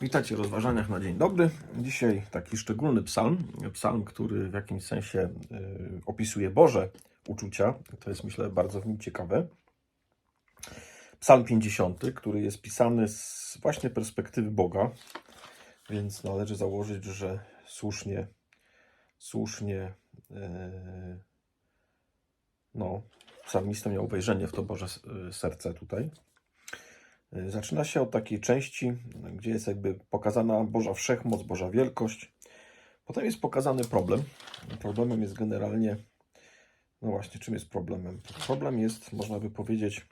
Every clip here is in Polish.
Witajcie w rozważaniach na dzień dobry. Dzisiaj taki szczególny psalm, psalm, który w jakimś sensie y, opisuje Boże uczucia. To jest myślę bardzo w nim ciekawe. Psalm 50, który jest pisany z właśnie perspektywy Boga, więc należy założyć, że słusznie, słusznie y, no, psalmista miał wejrzenie w to Boże y, serce tutaj. Y, Zaczyna się od takiej części, gdzie jest jakby pokazana Boża wszechmoc, Boża wielkość. Potem jest pokazany problem. Problemem jest generalnie, no właśnie, czym jest problemem? Problem jest, można by powiedzieć,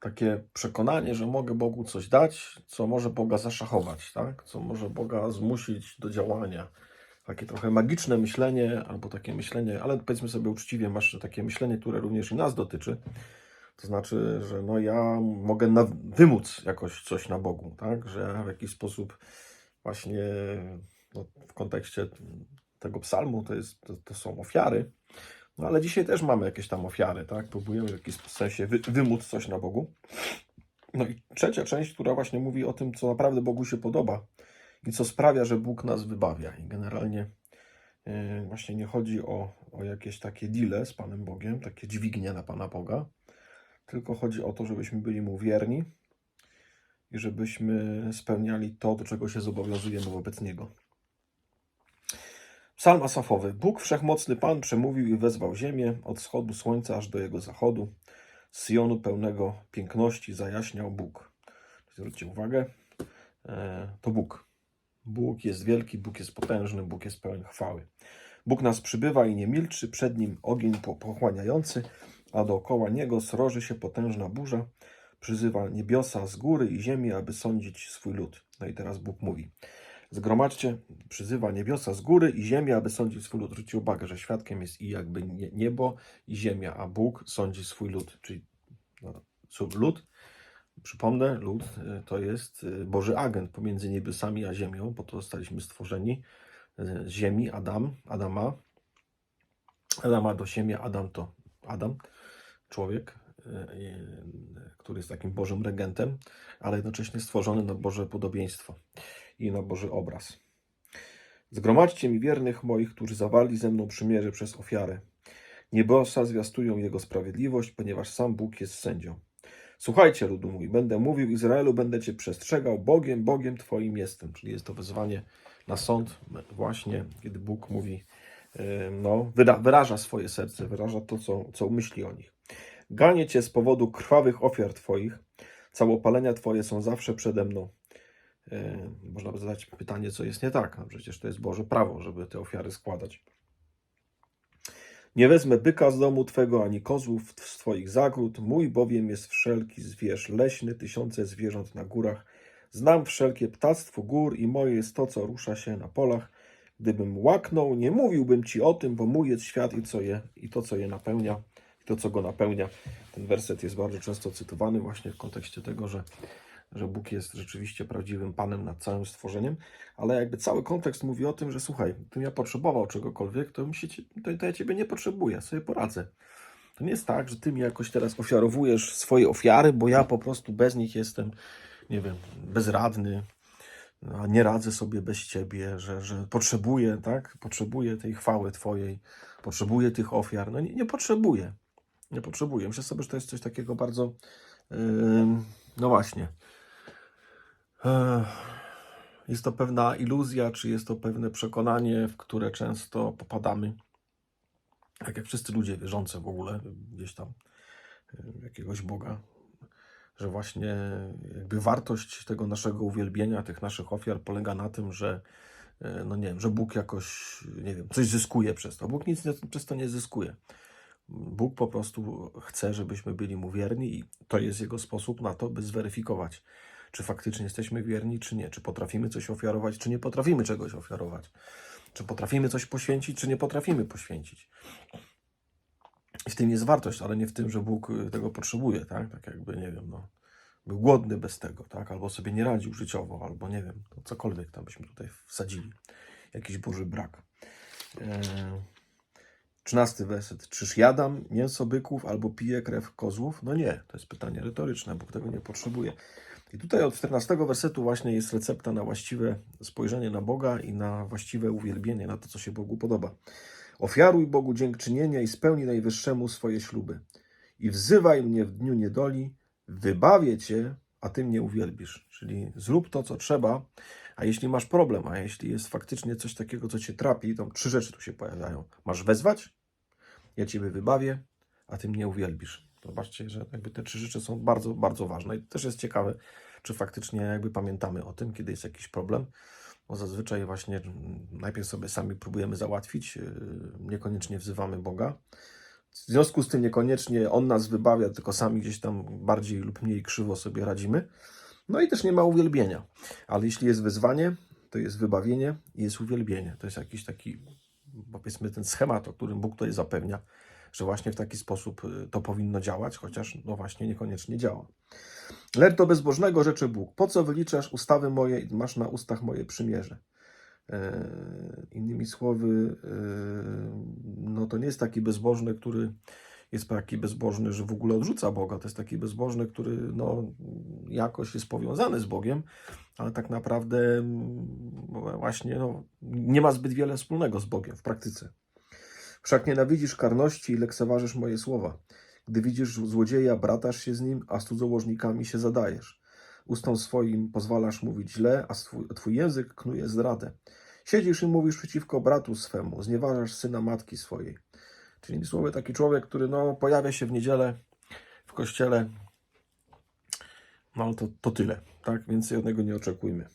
takie przekonanie, że mogę Bogu coś dać, co może Boga zaszachować, tak? co może Boga zmusić do działania. Takie trochę magiczne myślenie, albo takie myślenie, ale powiedzmy sobie uczciwie, masz takie myślenie, które również i nas dotyczy. To znaczy, że no ja mogę na, wymóc jakoś coś na Bogu, tak? Że w jakiś sposób właśnie no, w kontekście tego psalmu to, jest, to, to są ofiary. No ale dzisiaj też mamy jakieś tam ofiary, tak? Próbujemy w jakiś sensie wy, wymóc coś na Bogu. No i trzecia część, która właśnie mówi o tym, co naprawdę Bogu się podoba i co sprawia, że Bóg nas wybawia. I generalnie yy, właśnie nie chodzi o, o jakieś takie deale z Panem Bogiem, takie dźwignie na Pana Boga, tylko chodzi o to, żebyśmy byli Mu wierni i żebyśmy spełniali to, do czego się zobowiązujemy wobec Niego. Psalm Asafowy. Bóg Wszechmocny Pan przemówił i wezwał ziemię od wschodu słońca aż do jego zachodu. Z Syjonu pełnego piękności zajaśniał Bóg. Zwróćcie uwagę, e, to Bóg. Bóg jest wielki, Bóg jest potężny, Bóg jest pełen chwały. Bóg nas przybywa i nie milczy, przed nim ogień po- pochłaniający, a dookoła niego sroży się potężna burza. Przyzywa niebiosa z góry i ziemi, aby sądzić swój lud. No i teraz Bóg mówi. Zgromadźcie, przyzywa niebiosa z góry i ziemię, aby sądzić swój lud. Zwróćcie uwagę, że świadkiem jest i jakby nie- niebo i ziemia, a Bóg sądzi swój lud, czyli no, lud. Przypomnę, lud y, to jest y, Boży agent pomiędzy niebiosami a ziemią, bo to zostaliśmy stworzeni y, z ziemi, Adam, Adama. Adama do ziemi, Adam to Adam, człowiek, y, y, który jest takim Bożym regentem, ale jednocześnie stworzony na Boże podobieństwo i na Boży obraz. Zgromadźcie mi wiernych moich, którzy zawali ze mną przymierze przez ofiarę. Niebosa zwiastują Jego sprawiedliwość, ponieważ sam Bóg jest sędzią. Słuchajcie, ludu mój, będę mówił Izraelu, będę Cię przestrzegał, Bogiem, Bogiem Twoim jestem. Czyli jest to wezwanie na sąd, właśnie kiedy Bóg mówi, no, wyra wyraża swoje serce, wyraża to, co, co myśli o nich. Ganię Cię z powodu krwawych ofiar Twoich, całopalenia Twoje są zawsze przede mną. Można by zadać pytanie, co jest nie tak. No przecież to jest Boże prawo, żeby te ofiary składać. Nie wezmę byka z domu Twego, ani kozłów z Twoich zagród. Mój bowiem jest wszelki zwierz leśny, tysiące zwierząt na górach. Znam wszelkie ptactwo gór i moje jest to, co rusza się na polach. Gdybym łaknął, nie mówiłbym Ci o tym, bo mój jest świat i, co je, i to, co je napełnia, i to, co go napełnia. Ten werset jest bardzo często cytowany właśnie w kontekście tego, że że Bóg jest rzeczywiście prawdziwym Panem nad całym stworzeniem, ale jakby cały kontekst mówi o tym, że słuchaj, gdybym ja potrzebował czegokolwiek, to, się, to, to ja Ciebie nie potrzebuję, sobie poradzę. To nie jest tak, że Ty mi jakoś teraz ofiarowujesz swoje ofiary, bo ja po prostu bez nich jestem, nie wiem, bezradny, nie radzę sobie bez Ciebie, że, że potrzebuję, tak? Potrzebuję tej chwały Twojej, potrzebuję tych ofiar. No nie, nie potrzebuję. Nie potrzebuję. Myślę sobie, że to jest coś takiego bardzo, yy, no właśnie, Jest to pewna iluzja, czy jest to pewne przekonanie, w które często popadamy, tak jak wszyscy ludzie wierzący w ogóle, gdzieś tam jakiegoś Boga, że właśnie jakby wartość tego naszego uwielbienia, tych naszych ofiar polega na tym, że e, no nie wiem, że Bóg jakoś, nie wiem, coś zyskuje przez to. Bóg nic przez to nie zyskuje. Bóg po prostu chce, żebyśmy byli Mu wierni i to jest Jego sposób na to, by zweryfikować, czy faktycznie jesteśmy wierni, czy nie, czy potrafimy coś ofiarować, czy nie potrafimy czegoś ofiarować, czy potrafimy coś poświęcić, czy nie potrafimy poświęcić. W tym jest wartość, ale nie w tym, że Bóg y, tego potrzebuje, tak? Tak jakby, nie wiem, no, był głodny bez tego, tak? Albo sobie nie radził życiowo, albo nie wiem, to cokolwiek tam byśmy tutaj wsadzili. Jakiś Boży brak. E, Trzynasty werset. Czyż jadam mięso byków albo piję krew kozłów? No nie, to jest pytanie retoryczne, Bóg tego nie potrzebuje. I tutaj od 14 wersetu właśnie jest recepta na właściwe spojrzenie na Boga i na właściwe uwielbienie, na to, co się Bogu podoba. Ofiaruj Bogu dziękczynienia i spełnij Najwyższemu swoje śluby. I wzywaj mnie w dniu niedoli, wybawię cię, a ty mnie uwielbisz. Czyli zrób to, co trzeba, a jeśli masz problem, a jeśli jest faktycznie coś takiego, co cię trapi, to trzy rzeczy tu się pojawiają. Masz wezwać, ja ciebie wybawię, a ty mnie uwielbisz. Zobaczcie, że jakby te trzy rzeczy są bardzo, bardzo ważne. I też jest ciekawe, czy faktycznie jakby pamiętamy o tym, kiedy jest jakiś problem, bo zazwyczaj właśnie najpierw sobie sami próbujemy załatwić, yy, niekoniecznie wzywamy Boga. W związku z tym niekoniecznie On nas wybawia, tylko sami gdzieś tam bardziej lub mniej krzywo sobie radzimy. No i też nie ma uwielbienia. Ale jeśli jest wyzwanie, to jest wybawienie i jest uwielbienie. To jest jakiś taki, powiedzmy, ten schemat, o którym Bóg tutaj zapewnia, że właśnie w taki sposób y, to powinno działać, chociaż no właśnie niekoniecznie działa. Lecz do bezbożnego rzeczy Bóg. Po co wyliczasz ustawy moje i masz na ustach moje przymierze? E, Innymi słowy, e, no to nie jest taki bezbożny, który jest taki bezbożny, że w ogóle odrzuca Boga. To jest taki bezbożny, który no, jakoś jest powiązany z Bogiem, ale tak naprawdę mm, właśnie no, nie ma zbyt wiele wspólnego z Bogiem w praktyce. Wszak nienawidzisz karności i lekceważysz moje słowa. Gdy widzisz złodzieja, bratasz się z nim, a z cudzołożnikami się zadajesz. Ustom swoim pozwalasz mówić źle, a twój język knuje zdradę. Siedzisz i mówisz przeciwko bratu swemu, znieważasz syna matki swojej. Czyli innymi słowy, taki człowiek, który no, pojawia się w niedzielę w kościele, no to, to tyle, tak? Więcej od niego nie oczekujmy.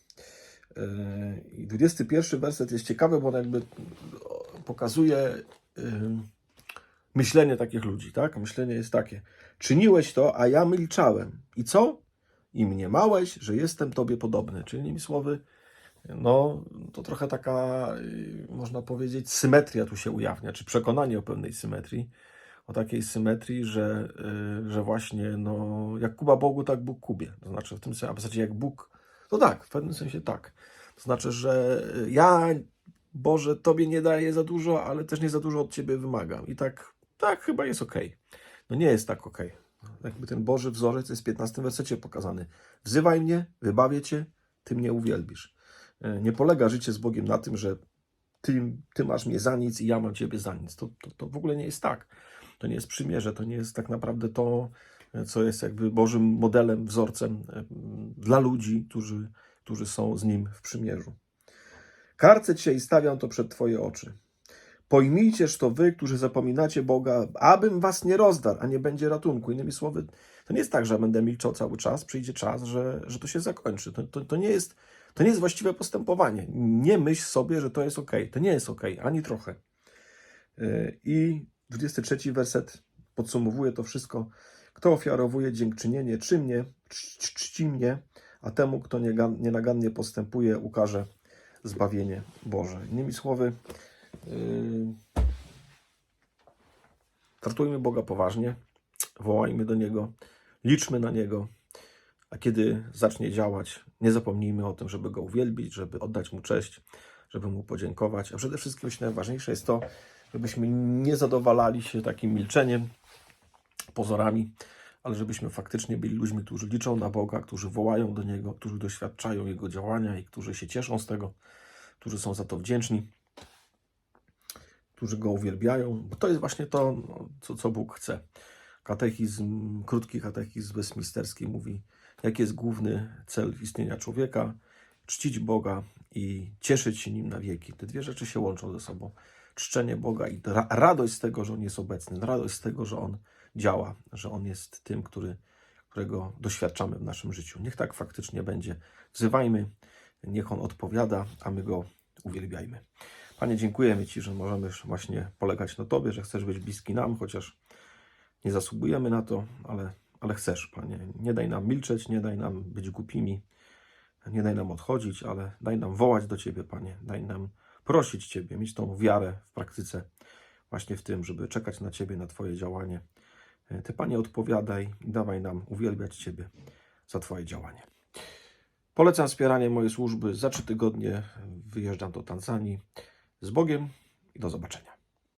Yy, I 21 werset jest ciekawy, bo on jakby pokazuje myślenie takich ludzi, tak? Myślenie jest takie. Czyniłeś to, a ja milczałem. I co? I mniemałeś, że jestem tobie podobny. Czyli innymi słowy, no to trochę taka, yy, można powiedzieć, symetria tu się ujawnia, czy przekonanie o pewnej symetrii. O takiej symetrii, że, yy, że właśnie, no, jak Kuba Bogu, tak Bóg Kubie. To znaczy w tym sensie, a w zasadzie jak Bóg, to tak, w pewnym sensie tak. To znaczy, że ja, Boże, Tobie nie daję za dużo, ale też nie za dużo od Ciebie wymagam. I tak, tak chyba jest okej. No nie jest tak okej. Jakby ten Boży wzorzec jest w 15 wersecie pokazany. Wzywaj mnie, wybawię Cię, Ty mnie uwielbisz. E, Nie polega życie z Bogiem na tym, że ty, ty masz mnie za nic i ja mam Ciebie za nic. To, to, to w ogóle nie jest tak. To nie jest przymierze, to nie jest tak naprawdę to, e, co jest jakby Bożym modelem, wzorcem e, dla ludzi, którzy, którzy są z Nim w przymierzu. Karcę Cię i stawiam to przed Twoje oczy. Pojmijcież to wy, którzy zapominacie Boga, abym was nie rozdarł, a nie będzie ratunku. Innymi słowy, to nie jest tak, że będę milczał cały czas, przyjdzie czas, że, że to się zakończy. To, to, to, nie jest, to nie jest właściwe postępowanie. Nie myśl sobie, że to jest ok. To nie jest ok, ani trochę. Yy, I 23 werset podsumowuje to wszystko. Kto ofiarowuje dziękczynienie, czy mnie, czci, mnie, a temu, kto nienagannie postępuje, ukaże zbawienie Boże. Innymi słowy, Yy, Traktujmy Boga poważnie, wołajmy do Niego, liczmy na Niego, a kiedy zacznie działać, nie zapomnijmy o tym, żeby Go uwielbić, żeby oddać Mu cześć, żeby Mu podziękować. A przede wszystkim najważniejsze jest to, żebyśmy nie zadowalali się takim milczeniem, pozorami, ale żebyśmy faktycznie byli ludźmi, którzy liczą na Boga, którzy wołają do Niego, którzy doświadczają Jego działania i którzy się cieszą z tego, którzy są za to wdzięczni którzy go uwielbiają, bo to jest właśnie to, no, co, co Bóg chce. Katechizm, krótki katechizm westminsterski mówi, jaki jest główny cel istnienia człowieka, czcić Boga i cieszyć się Nim na wieki. Te dwie rzeczy się łączą ze sobą. Czczenie Boga i ra radość z tego, że On jest obecny, radość z tego, że On działa, że On jest tym, który, którego doświadczamy w naszym życiu. Niech tak faktycznie będzie. Wzywajmy, niech On odpowiada, a my Go uwielbiajmy. Panie, dziękujemy Ci, że możemy właśnie polegać na Tobie, że chcesz być bliski nam, chociaż nie zasługujemy na to, ale, ale chcesz, Panie. Nie daj nam milczeć, nie daj nam być głupimi, nie daj nam odchodzić, ale daj nam wołać do Ciebie, Panie. Daj nam prosić Ciebie, mieć tą wiarę w praktyce, właśnie w tym, żeby czekać na Ciebie, na Twoje działanie. Ty, Panie, odpowiadaj dawaj nam uwielbiać Ciebie za Twoje działanie. Polecam wspieranie mojej służby. Za trzy tygodnie wyjeżdżam do Tanzanii. Z Bogiem i do zobaczenia.